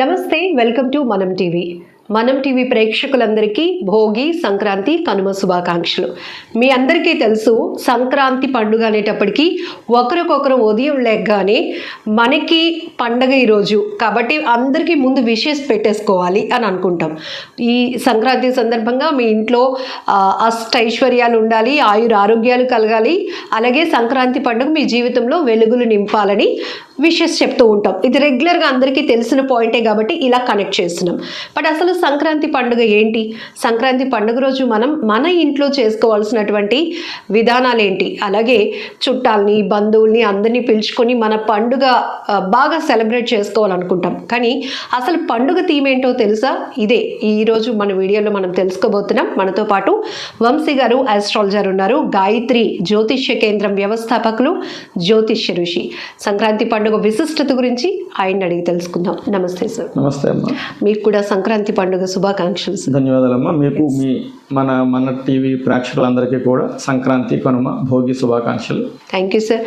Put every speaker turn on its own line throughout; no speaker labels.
నమస్తే welcome to Manam TV Manam TV ప్రేక్షకులందరికీ భోగి సంక్రాంతి కనుమ శుభాకాంక్షలు. మీ అందరికీ తెలుసు సంక్రాంతి పండుగ అనేటప్పటికీ ఒకరికొకరు ఉదయం లేకగానే మనకి పండగ ఈరోజు. కాబట్టి అందరికీ ముందు విషెస్ పెట్టేసుకోవాలి అని అనుకుంటాం. ఈ సంక్రాంతి సందర్భంగా మీ ఇంట్లో అష్ట అష్టైశ్వర్యాలు ఉండాలి ఆయుర ఆరోగ్యాలు కలగాలి అలాగే సంక్రాంతి పండుగ మీ జీవితంలో వెలుగులు నింపాలని విషెస్ చెప్తూ ఉంటాం. ఇది రెగ్యులర్గా అందరికీ తెలిసిన పాయింటే కాబట్టి ఇలా కనెక్ట్ చేస్తున్నాం. బట్ అసలు సంక్రాంతి పండుగ ఏంటి? సంక్రాంతి పండుగ రోజు మనం మన ఇంట్లో చేసుకోవాల్సినటువంటి విధానాలు ఏంటి అలాగే చుట్టాలని బంధువుల్ని అందరినీ పిలుచుకొని మన పండుగ బాగా సెలబ్రేట్ చేసుకోవాలనుకుంటాం. కానీ అసలు పండుగ థీమ్ ఏంటో తెలుసా? ఇదే. ఈరోజు మన వీడియోలో మనం తెలుసుకోబోతున్నాం. మనతో పాటు వంశీ గారు ఆస్ట్రాలజర్ ఉన్నారు. గాయత్రి జ్యోతిష్య కేంద్రం వ్యవస్థాపకులు జ్యోతిష్య ఋషి. సంక్రాంతి పండుగ విశిష్టత గురించి ఆయన అడిగి తెలుసుకుందాం. నమస్తే సార్.
నమస్తే అమ్మా.
మీకు కూడా సంక్రాంతి పండుగ శుభాకాంక్షలు సార్.
ధన్యవాదాలమ్మా. మీకు మీ మన మన టీవీ ప్రేక్షకులందరికీ కూడా సంక్రాంతి కనుమ భోగి శుభాకాంక్షలు.
థ్యాంక్ యూ సార్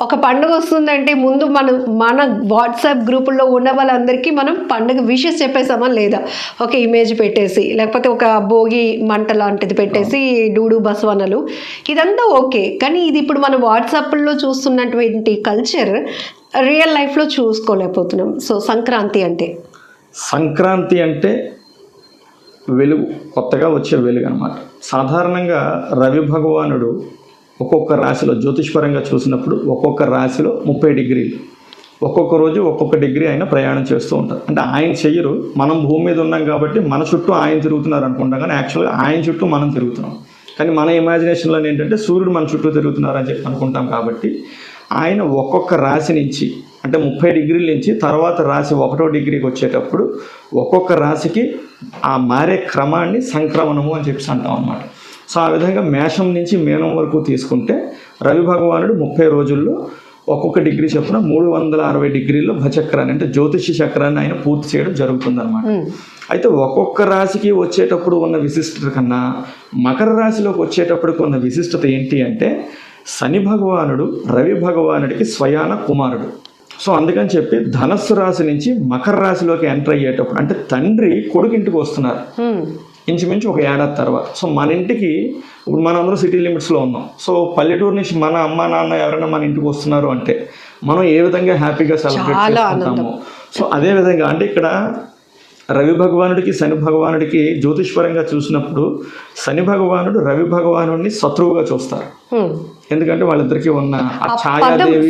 ఒక పండుగ వస్తుందంటే ముందు మనం మన వాట్సాప్ గ్రూపుల్లో ఉన్న వాళ్ళందరికీ మనం పండుగ విషెస్ చెప్పేసామా లేదా? ఒక ఇమేజ్ పెట్టేసి లేకపోతే ఒక భోగి మంట లాంటిది పెట్టేసి డూడు బసవనలు. ఇదంతా ఓకే. కానీ ఇది ఇప్పుడు మనం వాట్సాప్లో చూస్తున్నటువంటి కల్చర్ రియల్ లైఫ్లో చూసుకోలేకపోతున్నాం. సో సంక్రాంతి అంటే?
సంక్రాంతి అంటే వెలుగు కొత్తగా వచ్చే వెలుగు అనమాట సాధారణంగా రవి భగవానుడు ఒక్కొక్క రాశిలో జ్యోతిష్పరంగా చూసినప్పుడు ఒక్కొక్క రాశిలో ముప్పై డిగ్రీలు. ఒక్కొక్క రోజు ఒక్కొక్క డిగ్రీ ఆయన ప్రయాణం చేస్తూ ఉంటారు. అంటే ఆయన చెయ్యరు. మనం భూమి మీద ఉన్నాం కాబట్టి మన చుట్టూ ఆయన తిరుగుతున్నారు అనుకుంటాం. కానీ యాక్చువల్గా ఆయన చుట్టూ మనం తిరుగుతున్నాం. కానీ మన ఇమాజినేషన్లో ఏంటంటే సూర్యుడు మన చుట్టూ తిరుగుతున్నారు అని చెప్పి అనుకుంటాం కాబట్టి ఆయన ఒక్కొక్క రాశి నుంచి అంటే ముప్పై డిగ్రీల నుంచి తర్వాత రాశి ఒకటో డిగ్రీకి వచ్చేటప్పుడు ఒక్కొక్క రాశికి ఆ మారే క్రమాన్ని సంక్రమణము అని చెప్పేసి అంటాం అనమాట సో ఆ విధంగా మేషం నుంచి మీనం వరకు తీసుకుంటే రవి భగవానుడు ముప్పై రోజుల్లో ఒక్కొక్క డిగ్రీ చొప్పున మూడు వందల అరవై డిగ్రీల్లో భచక్రాన్ని అంటే జ్యోతిష చక్రాన్ని ఆయన పూర్తి చేయడం జరుగుతుందన్నమాట. అయితే ఒక్కొక్క రాశికి వచ్చేటప్పుడు ఉన్న విశిష్టత కన్నా మకర రాశిలోకి వచ్చేటప్పటికి ఉన్న విశిష్టత ఏంటి అంటే శని భగవానుడు రవి భగవానుడికి స్వయాన కుమారుడు. సో అందుకని చెప్పి ధనస్సు రాశి నుంచి మకర రాశిలోకి ఎంటర్ అయ్యేటప్పుడు అంటే తండ్రి కొడుకింటికి వస్తున్నారు.
హ్మ్.
ఇంచుమించు ఒక ఏడాది తర్వాత. సో మన ఇంటికి ఇప్పుడు మనం అందరం సిటీ లిమిట్స్లో ఉన్నాం. సో పల్లెటూరు నుంచి మన అమ్మ నాన్న ఎవరైనా మన ఇంటికి వస్తున్నారు అంటే మనం ఏ విధంగా హ్యాపీగా సెలబ్రేట్ చేసుకుంటాము. సో అదే విధంగా అంటే ఇక్కడ రవి భగవానుడికి శని భగవానుడికి జ్యోతిష్పరంగా చూసినప్పుడు శని భగవానుడు రవి భగవానుడిని శత్రువుగా చూస్తారు. ఎందుకంటే వాళ్ళిద్దరికీ ఉన్న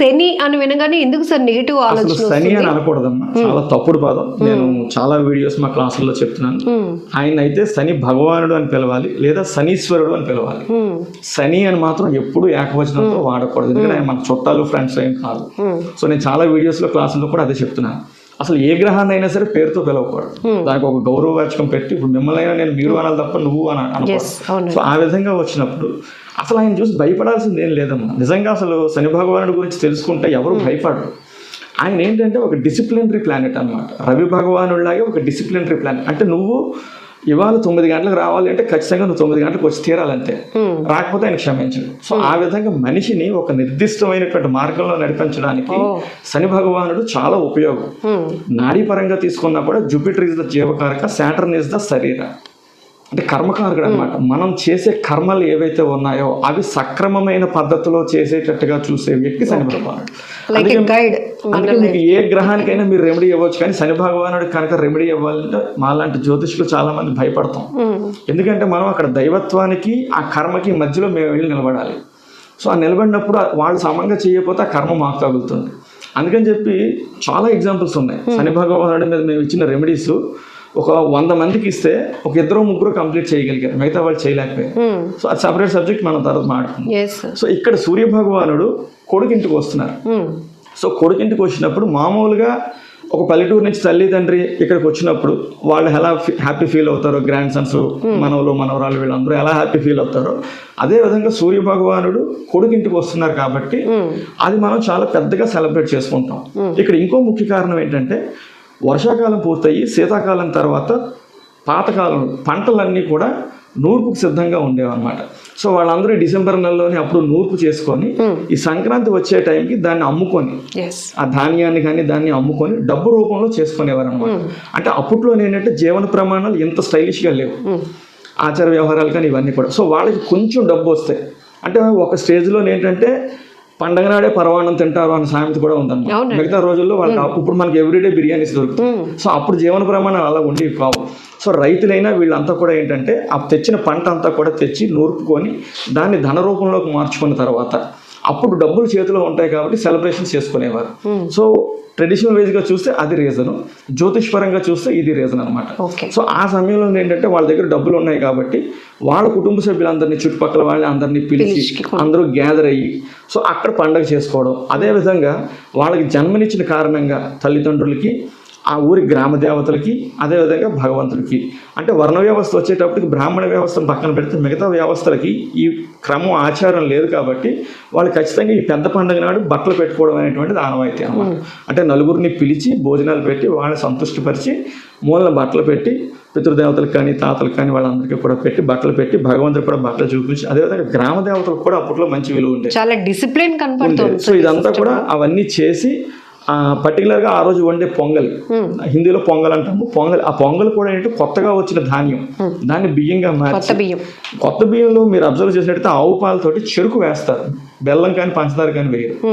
శని అని వినగానే ఎందుకు సార్ నెగిటివ్
అసలు
ఆలోచన
శని అని అనకూడదమ్మా. చాలా తప్పుడు పదం. నేను చాలా వీడియోస్ మా క్లాసుల్లో చెప్తున్నాను. ఆయన అయితే శని భగవానుడు అని పిలవాలి లేదా శనీశ్వరుడు అని పిలవాలి. శని అని మాత్రం ఎప్పుడు ఏకవచనంతో వాడకూడదు. ఎందుకంటే ఆయన మన చుట్టాలు ఫ్రెండ్స్ ఏం కాదు. సో నేను చాలా వీడియోస్లో క్లాసుల్లో కూడా అదే చెప్తున్నాను. అసలు ఏ గ్రహాన్ని అయినా సరే పేరుతో పిలవకూడదు. దానికి ఒక గౌరవవాచకం పెట్టి ఇప్పుడు మిమ్మల్ని అయినా నేను మీరు అనాలి తప్ప నువ్వు అని
అవును
సో ఆ విధంగా వచ్చినప్పుడు అసలు ఆయన చూసి భయపడాల్సింది ఏం లేదమ్మా. నిజంగా అసలు శని భగవానుడి గురించి తెలుసుకుంటే ఎవరు భయపడరు. ఆయన ఏంటంటే ఒక డిసిప్లినరీ ప్లానెట్ అన్నమాట. రవి భగవానుడిలాగే ఒక డిసిప్లినరీ ప్లానెట్ అంటే నువ్వు ఇవాళ తొమ్మిది గంటలకు రావాలి అంటే ఖచ్చితంగా నువ్వు తొమ్మిది గంటలకు వచ్చి తీరాలంతే
హ్మ్.
రాకపోతే ఆయన క్షమించడు సో ఆ విధంగా మనిషిని ఒక నిర్దిష్టమైనటువంటి మార్గంలో నడిపించడానికి. శని భగవానుడు చాలా ఉపయోగం. నాడీ పరంగా తీసుకున్నా కూడా జూపిటర్ ఇస్ ద జీవకారక శాటర్న్ ఇస్ ద శరీర అంటే కర్మకారకుడు అనమాట మనం చేసే కర్మలు ఏవైతే ఉన్నాయో అవి సక్రమమైన పద్ధతిలో చేసేటట్టుగా చూసే వ్యక్తి శని భగవానుడు. అందుకే మీకు ఏ గ్రహానికైనా మీరు రెమెడీ ఇవ్వచ్చు కానీ శని భగవానుడు కనుక రెమెడీ ఇవ్వాలంటే మాలాంటి జ్యోతిష్కులు చాలా మంది భయపడతాం ఎందుకంటే మనం అక్కడ దైవత్వానికి ఆ కర్మకి మధ్యలో మేము వెళ్ళి నిలబడాలి. సో ఆ నిలబడినప్పుడు వాళ్ళు సమంగా చేయకపోతే ఆ కర్మ మాకు తగులుతుంది. అందుకని చెప్పి చాలా ఎగ్జాంపుల్స్ ఉన్నాయి. శని భగవానుడి మీద మేము ఇచ్చిన రెమెడీస్ ఒక వంద మందికి ఇస్తే ఒక ఇద్దరు ముగ్గురు కంప్లీట్ చేయగలిగారు. మిగతా వాళ్ళు చేయలేకపోయారు. సో అది సపరేట్ సబ్జెక్ట్ మనం తర్వాత మాట్లాడుకుందాం. సో ఇక్కడ సూర్య భగవానుడు కొడుకింటికి వస్తున్నారు. సో కొడుకింటికి వచ్చినప్పుడు మామూలుగా ఒక పల్లెటూరు నుంచి తల్లి తండ్రి ఇక్కడికి వచ్చినప్పుడు వాళ్ళు ఎలా హ్యాపీ ఫీల్ అవుతారో గ్రాండ్ సన్స్ మనవలు మనవరాలు వీళ్ళందరూ ఎలా హ్యాపీ ఫీల్ అవుతారో అదే విధంగా సూర్య భగవానుడు కొడుకింటికి వస్తున్నారు కాబట్టి అది మనం చాలా పెద్దగా సెలబ్రేట్ చేసుకుంటాం. ఇక్కడ ఇంకో ముఖ్య కారణం ఏంటంటే వర్షాకాలం పూర్తయి శీతాకాలం తర్వాత పాతకాలం పంటలన్నీ కూడా నూర్పుకు సిద్ధంగా ఉండేవన్నమాట. సో వాళ్ళందరూ డిసెంబర్ నెలలోనే అప్పుడు నూర్పు చేసుకొని ఈ సంక్రాంతి వచ్చే టైంకి దాన్ని అమ్ముకొని ఆ ధాన్యాన్ని కానీ దాన్ని అమ్ముకొని డబ్బు రూపంలో చేసుకునేవారు అనమాట అంటే అప్పట్లో ఏంటంటే జీవన ప్రమాణాలు ఇంత స్టైలిష్గా లేవు. ఆచార వ్యవహారాలు కానీ ఇవన్నీ కూడా. సో వాళ్ళకి కొంచెం డబ్బు వస్తాయి అంటే ఒక స్టేజ్లో ఏంటంటే పండగ నాడే పరవాణం తింటారు అనే సామెత కూడా ఉందన్నమాట. మిగతా రోజుల్లో వాళ్ళకి ఇప్పుడు మనకి ఎవ్రీడే బిర్యానీస్ దొరుకుతాయి సో అప్పుడు జీవన ప్రమాణాలు అలా ఉండేవి కావు. సో రైతులైనా వీళ్ళంతా కూడా ఏంటంటే ఆ తెచ్చిన పంట అంతా కూడా తెచ్చి నూర్పుకొని దాన్ని ధన రూపంలోకి మార్చుకున్న తర్వాత అప్పుడు డబ్బులు చేతిలో ఉంటాయి కాబట్టి సెలబ్రేషన్స్ చేసుకునేవారు. సో ట్రెడిషనల్ వేజ్గా చూస్తే అది రీజన్ జ్యోతిష్ పరంగా చూస్తే ఇది రీజన్ అనమాట సో ఆ సమయంలో ఏంటంటే వాళ్ళ దగ్గర డబ్బులు ఉన్నాయి కాబట్టి వాళ్ళ కుటుంబ సభ్యులందరినీ చుట్టుపక్కల వాళ్ళని అందరినీ పిలిచి
పిలిచి
అందరూ గ్యాదర్ అయ్యి సో అక్కడ పండగ చేసుకోవడం. అదేవిధంగా వాళ్ళకి జన్మనిచ్చిన కారణంగా తల్లిదండ్రులకి ఆ ఊరి గ్రామ దేవతలకి అదేవిధంగా భగవంతుడికి అంటే వర్ణ వ్యవస్థ వచ్చేటప్పటికి బ్రాహ్మణ వ్యవస్థను పక్కన పెడితే మిగతా వ్యవస్థలకి ఈ క్రమం ఆచారం లేదు కాబట్టి వాళ్ళు ఖచ్చితంగా ఈ పెద్ద పండుగ నాడు బట్టలు పెట్టుకోవడం అనేటువంటిది ఆనవాయితీ అనమాట అంటే నలుగురిని పిలిచి భోజనాలు పెట్టి వాళ్ళని సంతృష్టిపరిచి మూలన బట్టలు పెట్టి పితృదేవతలకు కానీ తాతలకు కానీ వాళ్ళందరికీ కూడా పెట్టి బట్టలు పెట్టి భగవంతుడికి కూడా బట్టలు చూపించి అదేవిధంగా గ్రామ దేవతలకు కూడా అప్పట్లో మంచి విలువ ఉండేది.
చాలా డిసిప్లిన్ కనపడుతుంది
సో ఇదంతా కూడా అవన్నీ చేసి ఆ, particular గా ఆ రోజు వండే పొంగల్. హిందీలో పొంగల్ అంటాము. పొంగల్ ఆ పొంగల్ కూడా ఏంటంటే కొత్తగా వచ్చిన ధాన్యం. దాన్ని బియ్యంగా మార్చి
కొత్త బియ్యం.
కొత్త బియ్యంలో మీరు అబ్జర్వ్ చేసినట్టయితే ఆవు పాలతోటి చెరుకు వేస్తారు. బెల్లం కానీ పంచదార కానీ వేయరు.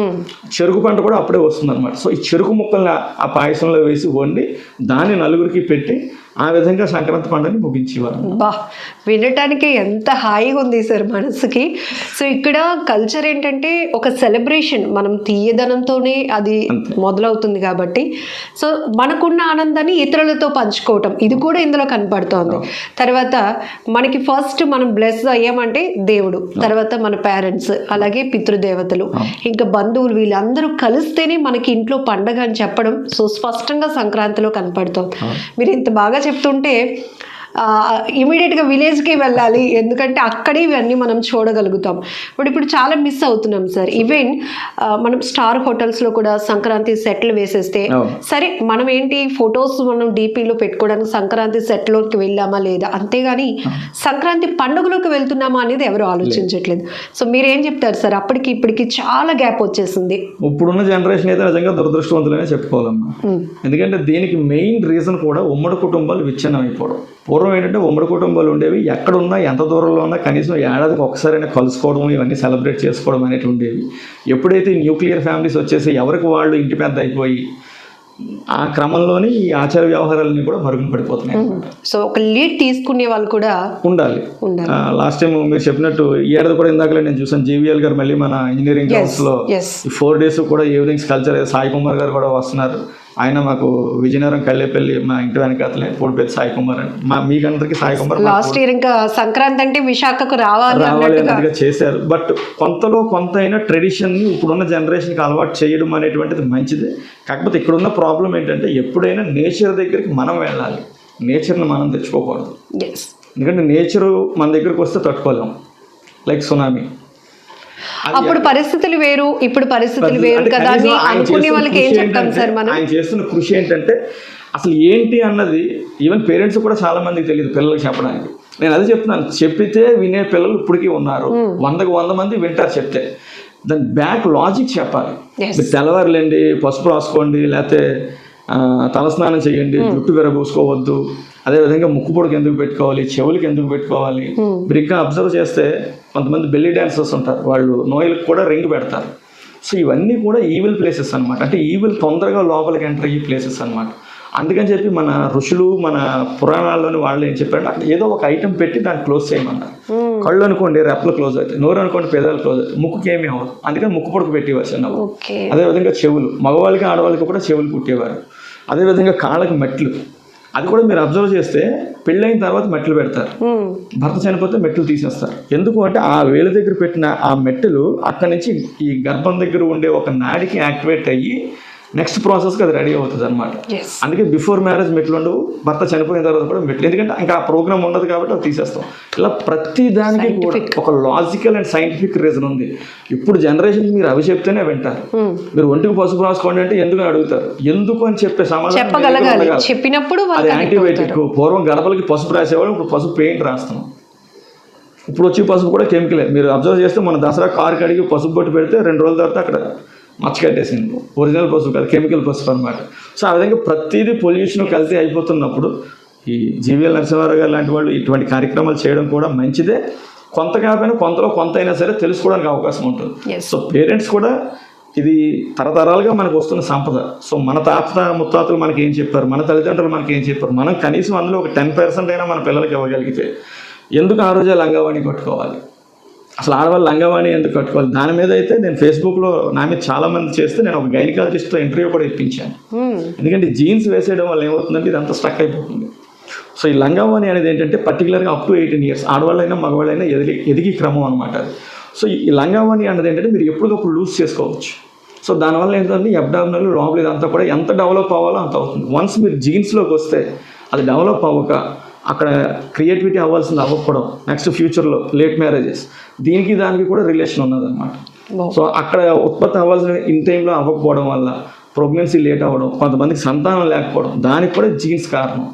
చెరుకు పంట కూడా అప్పుడే వస్తుంది అనమాట సో ఈ చెరుకు ముక్కల్ని ఆ- ఆ పాయసంలో వేసి వండి దాన్ని నలుగురికి పెట్టి ఆ విధంగా సంక్రాంతి పండుగని ముగించేవారు.
బా వినటానికి ఎంత హాయిగా ఉంది సార్ మనసుకి. సో ఇక్కడ కల్చర్ ఏంటంటే ఒక సెలబ్రేషన్. మనం తీయదనంతోనే అది మొదలవుతుంది కాబట్టి. సో మనకున్న ఆనందాన్ని ఇతరులతో పంచుకోవటం. ఇది కూడా ఇందులో కనపడుతోంది. తర్వాత మనకి ఫస్ట్ మనం బ్లెస్ అయ్యామంటే దేవుడు. తర్వాత మన పేరెంట్స్ అలాగే పితృదేవతలు. ఇంకా బంధువులు వీళ్ళందరూ కలిస్తేనే మనకి ఇంట్లో పండగ అని చెప్పడం సో స్పష్టంగా సంక్రాంతిలో కనపడుతోంది. మీరు ఇంత బాగా చెప్తుంటే ఇమీడియట్గా విలేజ్కి వెళ్ళాలి. ఎందుకంటే అక్కడే ఇవన్నీ మనం చూడగలుగుతాం. బట్ ఇప్పుడు చాలా మిస్ అవుతున్నాం సార్ ఈవెన్ మనం స్టార్ హోటల్స్లో కూడా సంక్రాంతి సెట్లు వేసేస్తే. సరే మనం ఏంటి ఫొటోస్ మనం డీపీలో పెట్టుకోవడానికి సంక్రాంతి సెట్లోకి వెళ్ళామా లేదా? అంతేగాని సంక్రాంతి పండుగలోకి వెళ్తున్నామా అనేది ఎవరు ఆలోచించట్లేదు. సో మీరేం చెప్తారు సార్ అప్పటికి ఇప్పటికి చాలా గ్యాప్ వచ్చేసింది.
ఇప్పుడున్న జనరేషన్ అయితే నిజంగా దురదృష్టవంతులనే చెప్పుకోవాలమ్మా.
మ్మ్.
ఎందుకంటే దీనికి మెయిన్ రీజన్ కూడా ఉమ్మడి కుటుంబాలు విచ్ఛిన్నం అయిపోవడం పూర్వం ఏంటంటే ఉమ్మడి కుటుంబాలు ఉండేవి. ఎక్కడున్నా ఎంత దూరంలో ఉన్నా కనీసం ఏడాదికి ఒకసారైనా కలుసుకోవడం ఇవన్నీ సెలబ్రేట్ చేసుకోవడం అనేవి ఉండేవి ఎప్పుడైతే న్యూక్లియర్ ఫ్యామిలీస్ వచ్చేసి ఎవరికి వాళ్ళు ఇంటి పెద్ద అయిపోయి ఆ క్రమంలోనే ఈ ఆచార వ్యవహారాలన్నీ కూడా మరుగున పడిపోతున్నాయి.
సో ఒక లీడ్ తీసుకునే వాళ్ళు కూడా
ఉండాలి. లాస్ట్ టైం మీరు చెప్పినట్టు ఈ ఏడాది కూడా ఇందాకలే నేను చూసాను జేవిఎల్ గారు మళ్ళీ మన ఇంజనీరింగ్లో ఫోర్ డేస్ కూడా ఈవినింగ్స్ కల్చర్ సాయి కుమార్ గారు కూడా వస్తున్నారు. ఆయన మాకు విజయనగరం కళ్ళేపల్లి మా ఇంటి వెనకాతలే పూడిపేట సాయి కుమార్ అని. మా మీకందరికి సాయి కుమార్
లాస్ట్ ఇయర్ ఇంకా సంక్రాంతి అంటే విశాఖకు రావాలి
చేశారు. బట్ కొంతలో కొంత అయినా ట్రెడిషన్ని ఇప్పుడున్న జనరేషన్కి అలవాటు చేయడం అనేటువంటిది మంచిది. కాకపోతే ఇక్కడున్న ప్రాబ్లం ఏంటంటే ఎప్పుడైనా నేచర్ దగ్గరికి మనం వెళ్ళాలి. నేచర్ని మనం తెచ్చుకోకూడదు. ఎందుకంటే నేచరు మన దగ్గరికి వస్తే తట్టుకోలేం. Like tsunami.
అప్పుడు పరిస్థితులు వేరు ఇప్పుడు పరిస్థితులు వేరు కదా అనుకునే
చేస్తున్న
వాళ్ళకి ఏం
కృషి
చెప్తాం
ఏంటంటే-
సార్ మనం?
ఆయన చేస్తున్న కృషి ఏంటంటే అసలు ఏంటి అన్నది ఈవెన్ పేరెంట్స్ కూడా చాలా మందికి తెలియదు పిల్లలకి చెప్పడానికి. నేను అదే చెప్తున్నాను చెప్పితే వినే పిల్లలు ఇప్పటికీ ఉన్నారు. వందకు వంద మంది వింటారు చెప్తే. దాని బ్యాక్ లాజిక్ చెప్పాలి. తెల్లవారులేండి పసుపు రాసుకోండి లేకపోతే తలస్నానం చేయండి జుట్టు విరబూసుకోవద్దు. అదేవిధంగా ముక్కు పొడికి ఎందుకు పెట్టుకోవాలి చెవులకి ఎందుకు పెట్టుకోవాలి? ఇంకా అబ్జర్వ్ చేస్తే కొంతమంది బెల్లీ డాన్సర్స్ ఉంటారు. వాళ్ళు నోయలకు కూడా రింగ్ పెడతారు. సో ఇవన్నీ కూడా ఈవిల్ ప్లేసెస్ అన్నమాట. అంటే ఈవిల్ తొందరగా లోపలికి ఎంటర్ అయ్యే ప్లేసెస్ అన్నమాట. అందుకని చెప్పి మన ఋషులు మన పురాణాల్లోని వాళ్ళు ఏం చెప్పారంటే అక్కడ ఏదో ఒక ఐటెం పెట్టి దాన్ని క్లోజ్ చేయమన్నారు. కళ్ళు అనుకోండి రెప్పలు క్లోజ్ అవుతాయి. నోరు అనుకోండి పేదాలు క్లోజ్ అవుతాయి. ముక్కుకి ఏమీ అవ్వదు. అందుకని ముక్కు పొడుకు పెట్టేవారు చిన్నప్పుడు అదేవిధంగా చెవులు. మగవాళ్ళకి ఆడవాళ్ళకి కూడా చెవులు కుట్టేవారు. అదేవిధంగా కాళ్ళకి మెట్లు. అది కూడా మీరు అబ్జర్వ్ చేస్తే పెళ్ళైన తర్వాత మెట్లు పెడతారు. భర్త చనిపోతే మెట్లు తీసేస్తారు. ఎందుకు అంటే ఆ వేలు దగ్గర పెట్టిన ఆ మెట్టెలు అక్కడి నుంచి ఈ గర్భం దగ్గర ఉండే ఒక నాడికి యాక్టివేట్ అయ్యి నెక్స్ట్ ప్రాసెస్కి అది రెడీ అవుతుంది అనమాట అందుకే బిఫోర్ మ్యారేజ్ మెట్లు ఉండవు భర్త చనిపోయిన తర్వాత కూడా మెట్లు. ఎందుకంటే ఇంకా ఆ ప్రోగ్రామ్ ఉండదు కాబట్టి అది తీసేస్తాం. ఇలా ప్రతి దానికి కూడా ఒక లాజికల్ అండ్ సైంటిఫిక్ రీజన్ ఉంది. ఇప్పుడు జనరేషన్ మీరు అవి చెప్తేనే వింటారు. మీరు ఒంటికి పసుపు రాసుకోండి అంటే ఎందుకు అడుగుతారు? ఎందుకు అని చెప్పే సమాధానం.
చెప్పినప్పుడు
అది యాంటీబయాటిక్ పూర్వం గడపలకి పసుపు రాసేవాళ్ళు ఇప్పుడు పసుపు పెయింట్ రాస్తున్నాం. ఇప్పుడు వచ్చే పసుపు కూడా కెమికలే మీరు అబ్జర్వ్ చేస్తే మన దసరా కారు కడిగి పసుపు బొట్టు పెడితే రెండు రోజుల తర్వాత అక్కడ మచ్చ కట్టేసింది ఒరిజినల్ పసుపు కాదు కెమికల్ పసుపు అనమాట సో ఆ విధంగా ప్రతిదీ పొల్యూషన్ కల్తీ అయిపోతున్నప్పుడు ఈ జీవీఎల్ నరసింహారావు గారు లాంటి వాళ్ళు ఇటువంటి కార్యక్రమాలు చేయడం కూడా మంచిదే. కొంత కాకపోయినా కొంతలో కొంత అయినా సరే తెలుసుకోవడానికి అవకాశం ఉంటుంది. సో పేరెంట్స్ కూడా ఇది తరతరాలుగా మనకు వస్తున్న సంపద. సో మన తాత ముత్తాతలు మనకి ఏం చెప్పారు? మన తల్లిదండ్రులు మనకి ఏం చెప్పారు? మనం కనీసం అందులో ఒక టెన్ పర్సెంట్ అయినా మన పిల్లలకి ఇవ్వగలిగితే ఎందుకు ఆ రోజే లంగావాణి కట్టుకోవాలి? అసలు ఆడవాళ్ళు లంగావాణి ఎందుకు కట్టుకోవాలి? దాని మీద అయితే నేను ఫేస్బుక్లో నా మీద చాలా మంది చేస్తే నేను ఒక గైనకాలజిస్ట్తో ఇంటర్వ్యూ కూడా ఇప్పించాను. ఎందుకంటే జీన్స్ వేసేయడం వల్ల ఏమవుతుందంటే ఇదంతా స్టక్ అయిపోతుంది. సో ఈ లంగావాణి అనేది ఏంటంటే పర్టికులర్గా అప్ టు ఎయిటీన్ ఇయర్స్ ఆడవాళ్ళైనా మగవాళ్ళైనా ఎదిగి ఎదిగి క్రమం అనమాట అది. సో ఈ లంగావాణి అన్నది ఏంటంటే మీరు ఎప్పటికప్పుడు లూజ్ చేసుకోవచ్చు. సో దానివల్ల ఏంటంటే అబ్డామినల్ లోపల ఇదంతా కూడా ఎంత డెవలప్ అవ్వాలో అంత అవుతుంది. వన్స్ మీరు జీన్స్లోకి వస్తే అది డెవలప్ అవ్వక అక్కడ క్రియేటివిటీ అవ్వాల్సింది అవ్వకపోవడం నెక్స్ట్ ఫ్యూచర్లో లేట్ మ్యారేజెస్ దీనికి దానికి కూడా రిలేషన్ ఉన్నదన్నమాట.
Wow.
సో అక్కడ ఉత్పత్తి అవ్వాల్సిన ఇన్ టైంలో అవ్వకపోవడం వల్ల ప్రెగ్నెన్సీ లేట్ అవ్వడం కొంతమందికి సంతానం లేకపోవడం దానికి కూడా జీన్స్ కారణం.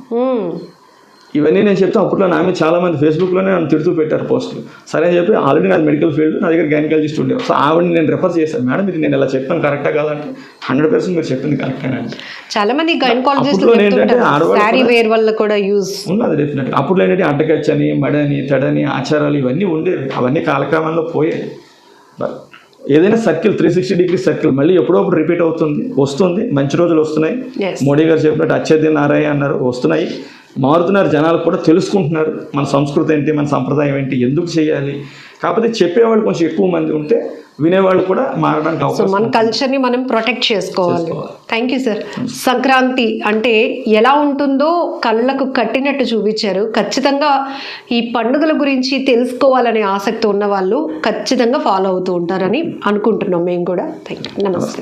ఇవన్నీ నేను చెప్తే అప్పట్లో నా మీద చాలా మంది ఫేస్బుక్లోనే నన్ను తిడుతూ పెట్టారు పోస్టులు. సరే అని చెప్పి ఆల్రెడీ నాది మెడికల్ ఫీల్డ్ నా దగ్గర గైనకాలజిస్ట్ ఉండేవారు. సో ఆవిడని నేను రెఫర్ చేశాను. మేడం ఇది నేను ఇలా చెప్పాను కరెక్టా కాదంటే హండ్రెడ్ పర్సెంట్ మీరు చెప్పింది కరెక్టేనండి
చాలా మంది గైనకాలజిస్ట్
అప్పట్లో ఏంటంటే
శారీ వేర్ వల్ల కూడా యూజ్
ఉన్నది డెఫినెట్గా అప్పుడు ఏంటంటే అడ్డకచ్చని మడని తెడని ఆచారాలు ఇవన్నీ ఉండేవి. అవన్నీ కాలక్రమంలో పోయాయి. ఏదైనా circle three sixty degree circle మళ్ళీ ఎప్పుడోప్పుడు రిపీట్ అవుతుంది వస్తుంది. మంచి రోజులు వస్తున్నాయి. మోడీ గారు చెప్పినట్టు అత్యధిక నారాయణ అన్నారు వస్తున్నాయి. మారుతున్నారు జనాలు కూడా తెలుసుకుంటున్నారు. మన సంస్కృతి ఏంటి మన సంప్రదాయం ఏంటి ఎందుకు చేయాలి? కాకపోతే చెప్పేవాళ్ళు కొంచెం ఎక్కువ మంది ఉంటే వినేవాళ్ళు కూడా మారడానికి అవకాశం
మన కల్చర్ని మనం ప్రొటెక్ట్ చేసుకోవాలి.
చేసుకోవాలి.
థ్యాంక్ యూ సార్ సంక్రాంతి అంటే ఎలా ఉంటుందో కళ్ళకు కట్టినట్టు చూపించారు. ఖచ్చితంగా ఈ పండుగల గురించి తెలుసుకోవాలనే ఆసక్తి ఉన్న వాళ్ళు ఖచ్చితంగా ఫాలో అవుతూ ఉంటారని అనుకుంటున్నాం మేము కూడా. థ్యాంక్ యూ నమస్తే.